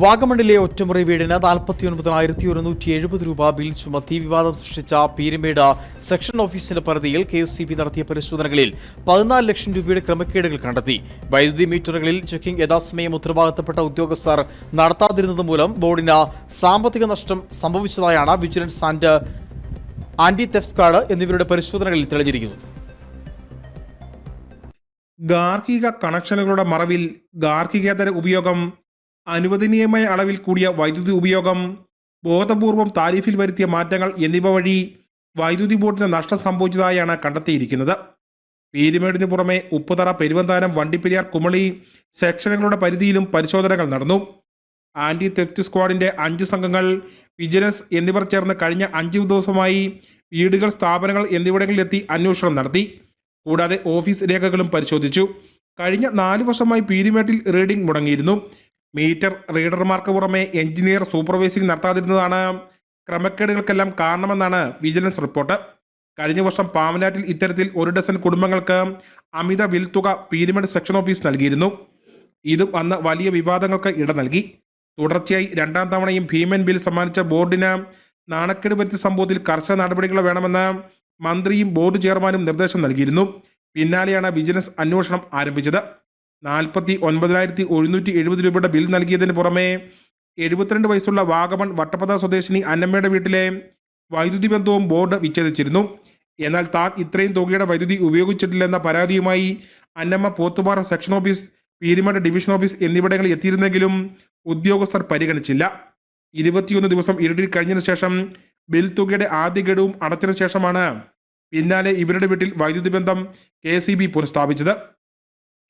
വാഗമണിലെ ഒറ്റമുറി വീടിന് നാൽപ്പത്തി ഒൻപതിനായിരത്തി ഒരുന്നൂറ്റി എഴുപത് രൂപ ബിൽ ചുമത്തി വിവാദം സൃഷ്ടിച്ച പീരുമേട് സെക്ഷൻ ഓഫീസിന്റെ പരിധിയിൽ കെ എസ് സി ബി നടത്തിയ പരിശോധനകളിൽ പതിനാല് ലക്ഷം രൂപയുടെ ക്രമക്കേടുകൾ കണ്ടെത്തി. വൈദ്യുതി മീറ്ററുകളിൽ ചെക്കിംഗ് യഥാസമയം ഉത്തരവാദിത്തപ്പെട്ട ഉദ്യോഗസ്ഥർ നടത്താതിരുന്നത് മൂലം ബോർഡിന് സാമ്പത്തിക നഷ്ടം സംഭവിച്ചതായാണ് vigilance and anti theft card എന്നിവരുടെ പരിശോധനകളിൽ തെളിഞ്ഞിരിക്കുന്നത്. ഗാർഹിക കണക്ഷനുകളുടെ മറവിൽ ഗാർഹികേതര ഉപയോഗം അനുവദനീയമായ അളവിൽ കൂടിയ വൈദ്യുതി ഉപയോഗം ബോധപൂർവം താരിഫിൽ വരുത്തിയ മാറ്റങ്ങൾ എന്നിവ വഴി വൈദ്യുതി ബോർഡിന് നഷ്ടം സംഭവിച്ചതായാണ് കണ്ടെത്തിയിരിക്കുന്നത്. പീരുമേടിന് പുറമെ ഉപ്പുതറ പെരുവന്താനം വണ്ടിപ്പെരിയാർ കുമളി സെക്ഷനുകളുടെ പരിധിയിലും പരിശോധനകൾ നടന്നു. ആന്റി തെഫ്റ്റ് സ്ക്വാഡിന്റെ അഞ്ച് സംഘങ്ങൾ വിജിലൻസ് എന്നിവർ ചേർന്ന് കഴിഞ്ഞ അഞ്ച് ദിവസമായി വീടുകൾ സ്ഥാപനങ്ങൾ എന്നിവിടങ്ങളിലെത്തി അന്വേഷണം നടത്തി. കൂടാതെ ഓഫീസ് രേഖകളും പരിശോധിച്ചു. കഴിഞ്ഞ നാല് വർഷമായി പീരുമേട്ടിൽ റീഡിംഗ് മുടങ്ങിയിരുന്നു. മീറ്റർ റീഡർമാർക്ക് പുറമെ എഞ്ചിനീയർ സൂപ്പർവൈസിംഗ് നടത്താതിരുന്നതാണ്. ക്രമക്കേടുകൾക്കെല്ലാം കാരണമെന്നാണ് വിജിലൻസ് റിപ്പോർട്ട്. കഴിഞ്ഞ വർഷം പാമനാറ്റിൽ ഇത്തരത്തിൽ ഒരു ഡസൻ കുടുംബങ്ങൾക്ക് അമിത വിൽ തുക പീരുമേട് സെക്ഷൻ ഓഫീസ് നൽകിയിരുന്നു. ഇതും അന്ന് വലിയ വിവാദങ്ങൾക്ക് ഇട നൽകി. തുടർച്ചയായി രണ്ടാം തവണയും ഭീമൻ ബിൽ സമ്മാനിച്ച ബോർഡിന് നാണക്കേട് വരുത്തിയ സംഭവത്തിൽ കർശന നടപടികൾ വേണമെന്ന് മന്ത്രിയും ബോർഡ് ചെയർമാനും നിർദ്ദേശം നൽകിയിരുന്നു. പിന്നാലെയാണ് വിജിലൻസ് അന്വേഷണം ആരംഭിച്ചത്. നാൽപ്പത്തി ഒൻപതിനായിരത്തി എഴുന്നൂറ്റി എഴുപത് രൂപയുടെ ബിൽ നൽകിയതിന് പുറമെ എഴുപത്തിരണ്ട് വയസ്സുള്ള വാഗമൺ വട്ടപ്പത സ്വദേശിനി അന്നമ്മയുടെ വീട്ടിലെ വൈദ്യുതി ബന്ധവും ബോർഡ് വിച്ഛേദിച്ചിരുന്നു. എന്നാൽ താൻ ഇത്രയും തുകയുടെ വൈദ്യുതി ഉപയോഗിച്ചിട്ടില്ലെന്ന പരാതിയുമായി Annamma Pothupara section office Peermade division office എന്നിവിടങ്ങളിൽ എത്തിയിരുന്നെങ്കിലും ഉദ്യോഗസ്ഥർ പരിഗണിച്ചില്ല. ഇരുപത്തിയൊന്ന് ദിവസം ഇരുട്ടിൽ കഴിഞ്ഞതിന് ശേഷം ബിൽ തുകയുടെ ആദ്യ ഗഡുവും അടച്ചതിനു ശേഷമാണ് പിന്നാലെ ഇവരുടെ വീട്ടിൽ വൈദ്യുതി ബന്ധം കെ സി ബി പുനഃസ്ഥാപിച്ചത്.